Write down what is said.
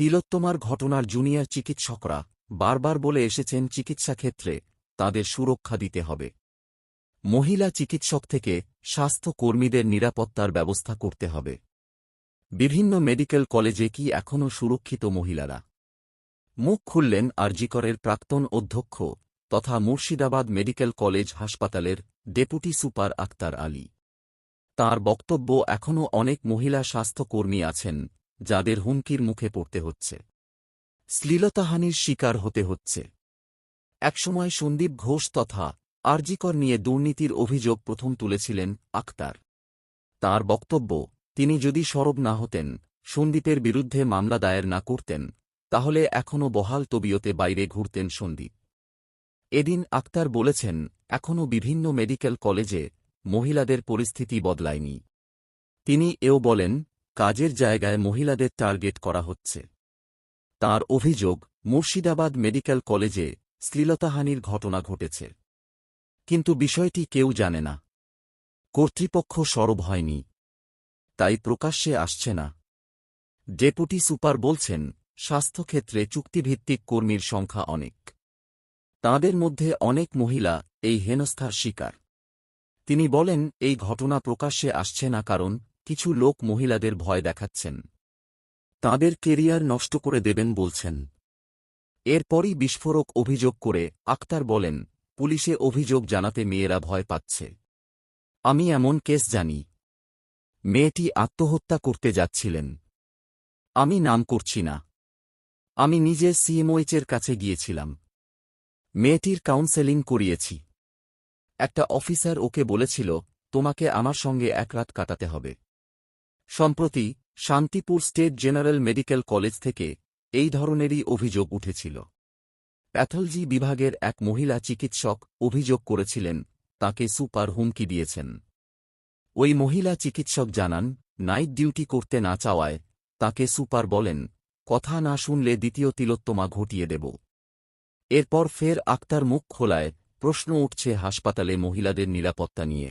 তিলোত্তমার ঘটনার জুনিয়র চিকিৎসকরা বারবার বলে এসেছেন চিকিৎসা ক্ষেত্রে তাদের সুরক্ষা দিতে হবে। মহিলা চিকিৎসক থেকে স্বাস্থ্য কর্মীদের নিরাপত্তার ব্যবস্থা করতে হবে। বিভিন্ন মেডিকেল কলেজে কি এখনও সুরক্ষিত মহিলারা? মুখ খুললেন আরজিকরের প্রাক্তন অধ্যক্ষ তথা মুর্শিদাবাদ মেডিকেল কলেজ হাসপাতালের ডেপুটি সুপার আক্তার আলী। তার বক্তব্য এখনও অনেক মহিলা স্বাস্থ্যকর্মী আছেন যাদের হুমকির মুখে পড়তে হচ্ছে। শ্লীলতাহানির শিকার হতে হচ্ছে। একসময় সন্দীপ ঘোষ তথা আরজিকর নিয়ে দুর্নীতির অভিযোগ প্রথম তুলেছিলেন আক্তার তার বক্তব্য, তিনি যদি সরব না হতেন, সন্দীপের বিরুদ্ধে মামলা দায়ের না করতেন, তাহলে এখনও বহাল তবিয়তে বাইরে ঘুরতেন সন্দীপ। এদিন আক্তার বলেছেন, এখনও বিভিন্ন মেডিকেল কলেজে মহিলাদের পরিস্থিতি বদলায়নি। তিনি এও বলেন কাজের জায়গায় মহিলাদের টার্গেট করা হচ্ছে। তার অভিযোগ, মুর্শিদাবাদ মেডিকেল কলেজে শ্লীলতাহানির ঘটনা ঘটেছে। কিন্তু বিষয়টি কেউ জানে না। কর্তৃপক্ষ সরব হয়নি। তাই প্রকাশ্যে আসছে না। ডেপুটি সুপার বলছেন, স্বাস্থ্যক্ষেত্রে চুক্তিভিত্তিক কর্মীর সংখ্যা অনেক। তাঁদের মধ্যে অনেক মহিলা এই হেনস্থার শিকার। তিনি বলেন, এই ঘটনা প্রকাশ্যে আসছে না কারণ কিছু লোক মহিলাদের ভয় দেখাচ্ছেন। তাঁদের কেরিয়ার নষ্ট করে দেবেন বলছেন। এরপরই বিস্ফোরক অভিযোগ করে আক্তার বলেন, পুলিশে অভিযোগ জানাতে মেয়েরা ভয় পাচ্ছে। আমি এমন কেস জানি। মেয়েটি আত্মহত্যা করতে যাচ্ছিলেন। আমি নাম করছি না। আমি নিজে সিএমওএইচের কাছে গিয়েছিলাম। মেয়েটির কাউন্সেলিং করিয়েছি। একটা অফিসার ওকে বলেছিল, তোমাকে আমার সঙ্গে এক রাত কাটাতে হবে। সম্প্রতি Shantipur state general medical college থেকে এই ধরনেরই অভিযোগ উঠেছিল। প্যাথলজি বিভাগের এক মহিলা চিকিৎসক অভিযোগ করেছিলেন, তাকে সুপার হুমকি দিয়েছেন। ওই মহিলা চিকিৎসক জানান, নাইট ডিউটি করতে না চাওয়ায় তাকে সুপার বলেন, কথা না শুনলে দ্বিতীয় তিলোত্তমা ঘটিয়ে দেব। এরপর ফের আক্তার মুখ খোলায় প্রশ্ন উঠছে হাসপাতালে মহিলাদের নিরাপত্তা নিয়ে।